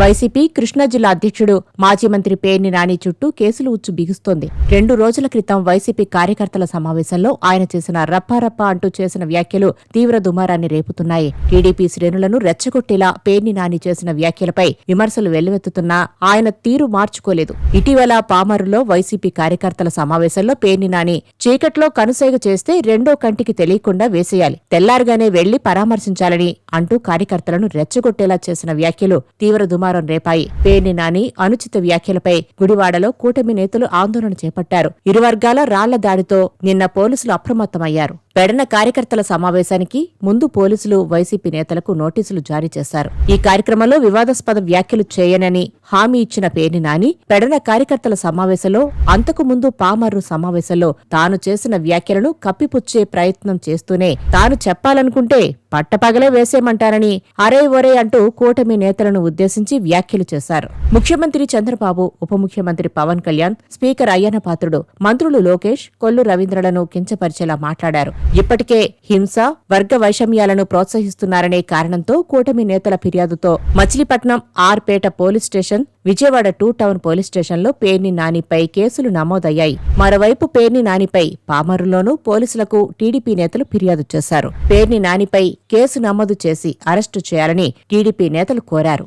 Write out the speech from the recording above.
YCP Krishna జిల్లా అధ్యక్షుడు మాజీ మంత్రి పేర్ని నాని చుట్టూ కేసులు ఉచ్చు బిగుస్తోంది. రెండు రోజుల క్రితం వైసీపీ కార్యకర్తల సమావేశంలో ఆయన చేసిన రప్పారప్ప అంటూ చేసిన వ్యాఖ్యలు తీవ్ర దుమారాన్ని రేపుతున్నాయి. టీడీపీ శ్రేణులను రెచ్చగొట్టేలా పేర్ని నాని చేసిన వ్యాఖ్యలపై విమర్శలు వెల్లువెత్తుతున్నా ఆయన తీరు మార్చుకోలేదు. ఇటీవల పామరులో వైసీపీ కార్యకర్తల సమావేశంలో పేర్ని నాని చీకట్లో కనుసైగ చేస్తే రెండో కంటికి తెలియకుండా వేసేయాలి. తెల్లారుగానే వెళ్ళి పరామర్శించాలని అంటూ కార్యకర్తలను రెచ్చగొట్టేలా చేసిన వ్యాఖ్యలు తీవ్ర దుమారం రేపాయి. పేర్ని నాని అనుచిత వ్యాఖ్యలపై గుడివాడలో కూటమి నేతలు ఆందోళన చేపట్టారు. ఇరు వర్గాల రాళ్ళ దాడితో నిన్న పోలీసులు అప్రమత్తమయ్యారు. పెడన కార్యకర్తల సమావేశానికి ముందు పోలీసులు వైసీపీ నేతలకు నోటీసులు జారీ చేశారు. ఈ కార్యక్రమంలో వివాదాస్పద వ్యాఖ్యలు చేయనని హామీ ఇచ్చిన పేర్ని నాని పెడన కార్యకర్తల సమావేశంలో అంతకు ముందు పామర్రు సమావేశంలో తాను చేసిన వ్యాఖ్యలను కప్పిపుచ్చే ప్రయత్నం చేస్తూనే తాను చెప్పాలనుకుంటే పట్టపగలే వేసేయమంటారని అరే ఒరే అంటూ కూటమి నేతలను ఉద్దేశించి వ్యాఖ్యలు చేశారు. ముఖ్యమంత్రి చంద్రబాబు ఉప ముఖ్యమంత్రి పవన్ కళ్యాణ్ స్పీకర్ అయ్యన్న పాత్రుడు మంత్రులు లోకేష్ కొల్లు రవీంద్రలను కించపరిచేలా మాట్లాడారు. ఇప్పటికే హింస వర్గ వైషమ్యాలను ప్రోత్సహిస్తున్నారనే కారణంతో కూటమి నేతల ఫిర్యాదుతో Machilipatnam RPeta police station Vijayawada two town police స్టేషన్లో పేర్ని నానిపై కేసులు నమోదయ్యాయి. మరోవైపు పేర్ని నానిపై పామరులోనూ పోలీసులకు టీడీపీ నేతలు ఫిర్యాదు చేశారు. పేర్ని నానిపై కేసు నమోదు చేసి అరెస్టు చేయాలని టీడీపీ నేతలు కోరారు.